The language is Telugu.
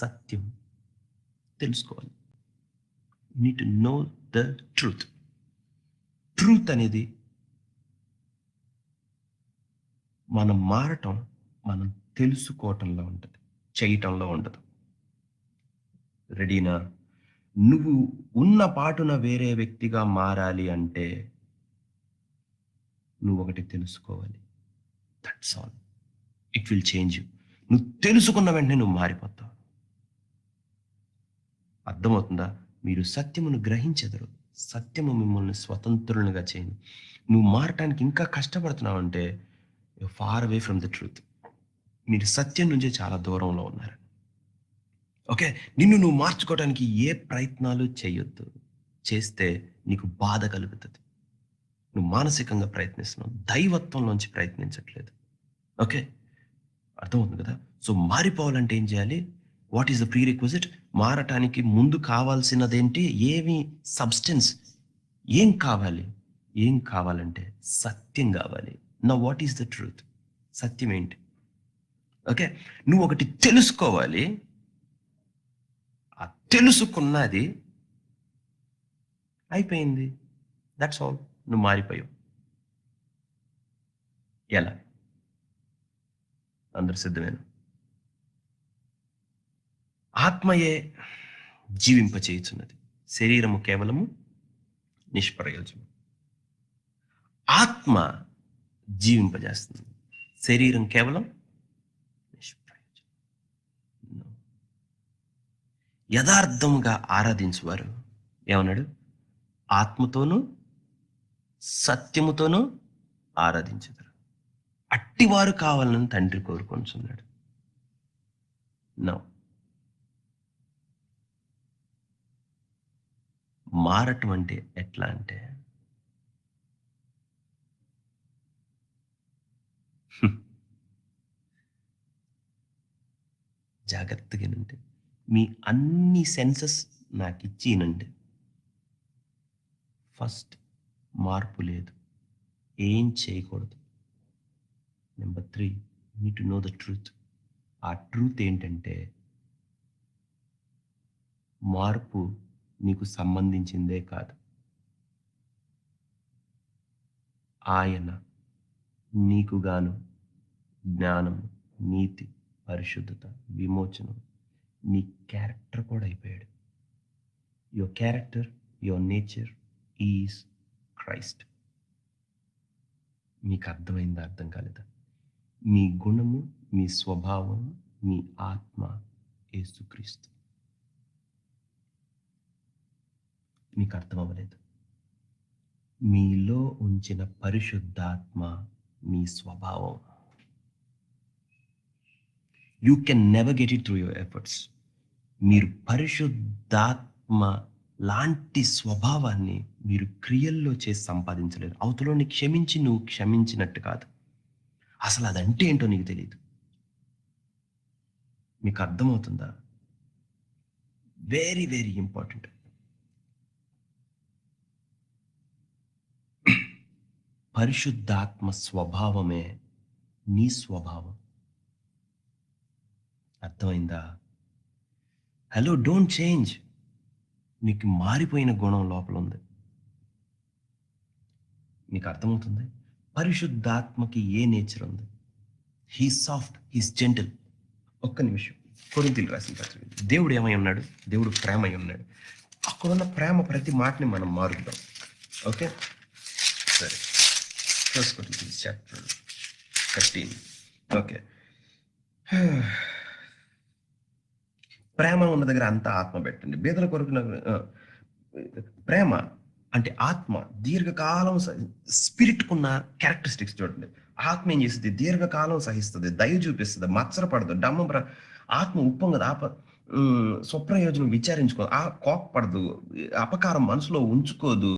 సత్యం తెలుసుకోవాలి. Need know the truth truth అనేది మనం మారటం మనం తెలుసుకోవటంలో ఉంటుంది చేయటంలో ఉండదు రెడీనా? నువ్వు ఉన్న పాటున వేరే వ్యక్తిగా మారాలి అంటే నువ్వు ఒకటి తెలుసుకోవాలి. That's all it will change you నువ్వు తెలుసుకున్న వెంటనే నువ్వు మారిపోతావు. అర్థమవుతుందా? మీరు సత్యమును గ్రహించెదరు. సత్యము మిమ్మల్ని స్వతంత్రులుగా చేయండి. నువ్వు మారటానికి ఇంకా కష్టపడుతున్నావు అంటే far away from the truth మీరు సత్యం నుంచే చాలా దూరంలో ఉన్నారు. ఓకే? నిన్ను నువ్వు మార్చుకోవడానికి ఏ ప్రయత్నాలు చేయొద్దు. చేస్తే నీకు బాధ కలుగుతుంది. నువ్వు మానసికంగా ప్రయత్నిస్తున్నావు. దైవత్వంలోంచి ప్రయత్నించట్లేదు. ఓకే? అర్థమవుతుంది కదా? సో మారిపోవాలంటే ఏం చేయాలి? What is the prerequisite మారటానికి ముందు కావాల్సినదేంటి? ఏమి సబ్స్టెన్స్ ఏం కావాలి? ఏం కావాలంటే సత్యం కావాలి. నా వాట్ ఈస్ ద ట్రూత్ సత్యం ఏంటి? ఓకే నువ్వు ఒకటి తెలుసుకోవాలి. ఆ తెలుసుకున్నది అయిపోయింది. దట్స్ ఆల్ నువ్వు మారిపోయావు. ఎలా? అందరు సిద్ధమేనా? ఆత్మయే జీవింపచేయుచున్నది. శరీరము కేవలము నిష్ప్రయోజనం. ఆత్మ జీవింపజేస్తుంది. శరీరం కేవలం నిష్ప్రయోజనం. యథార్థంగా యథార్థముగా ఆరాధించువారు ఏమన్నాడు? ఆత్మతోనూ సత్యముతోనూ ఆరాధించుతారు అట్టివారు కావాలని తండ్రి కోరుకొనిచున్నాడు నో మారటం అంటే ఎట్లా అంటే? హ్మ్. జాగ్రత్తగా మీ అన్ని సెన్సెస్ నాకు ఇచ్చినండి ఫస్ట్ మార్పు లేదు. ఏం చేయకూడదు. Number three need to know the truth. ఆ ట్రూత్ ఏంటంటే మార్పు నీకు సంబంధించిందే కాదు. ఆయన నీకు గాను జ్ఞానం నీతి పరిశుద్ధత విమోచనం నీ క్యారెక్టర్ కూడా అయిపోయాడు. Your character your nature is Christ మీకు అర్థమైందా అర్థం కాలేదా? మీ గుణము మీ స్వభావం మీ ఆత్మ యేసుక్రీస్తు. మీకు అర్థం అవ్వలేదు మీలో ఉంచిన పరిశుద్ధాత్మ మీ స్వభావం. You can never get it through your efforts మీరు పరిశుద్ధాత్మ లాంటి స్వభావాన్ని మీరు క్రియల్లో చేసి సంపాదించలేరు. అవతలని క్షమించి నువ్వు క్షమించినట్టు కాదు. అసలు అదంటే ఏంటో నీకు తెలియదు మీకు అర్థమవుతుందా? వెరీ వెరీ ఇంపార్టెంట్ పరిశుద్ధాత్మ స్వభావమే నీ స్వభావం. అర్థమైందా? హలో డోంట్ చేంజ్ నీకు మారిపోయిన గుణం లోపల ఉంది నీకు అర్థమవుతుంది? పరిశుద్ధాత్మకి ఏ నేచర్ ఉంది? హీ సాఫ్ట్ హీస్ జెంటల్ ఒక్క నిమిషం. కొరింతలు రాసిన పత్రిక. దేవుడు ఏమై ఉన్నాడు? దేవుడు ప్రేమ అయి ఉన్నాడు. అక్కడున్న ప్రేమ ప్రతి మాటని మనం మారుద్దాం. ఓకే సరే. First Corinthians chapter thirteen okay ప్రేమ ఉన్న దగ్గర అంతా ఆత్మ పెట్టండి. బీదల కొరకు ప్రేమ అంటే ఆత్మ దీర్ఘకాలం స్పిరిట్కున్న క్యారెక్టరిస్టిక్స్ చూడండి. ఆత్మ ఏం చేస్తుంది? దీర్ఘకాలం సహిస్తుంది దయ చూపిస్తుంది మత్సరపడదు డమ్మ ఆత్మ ఆత్మ కదా ఆప స్వప్రయోజనం విచారించుకోదు ఆ కోపపడదు అపకారం మనసులో ఉంచుకోదు.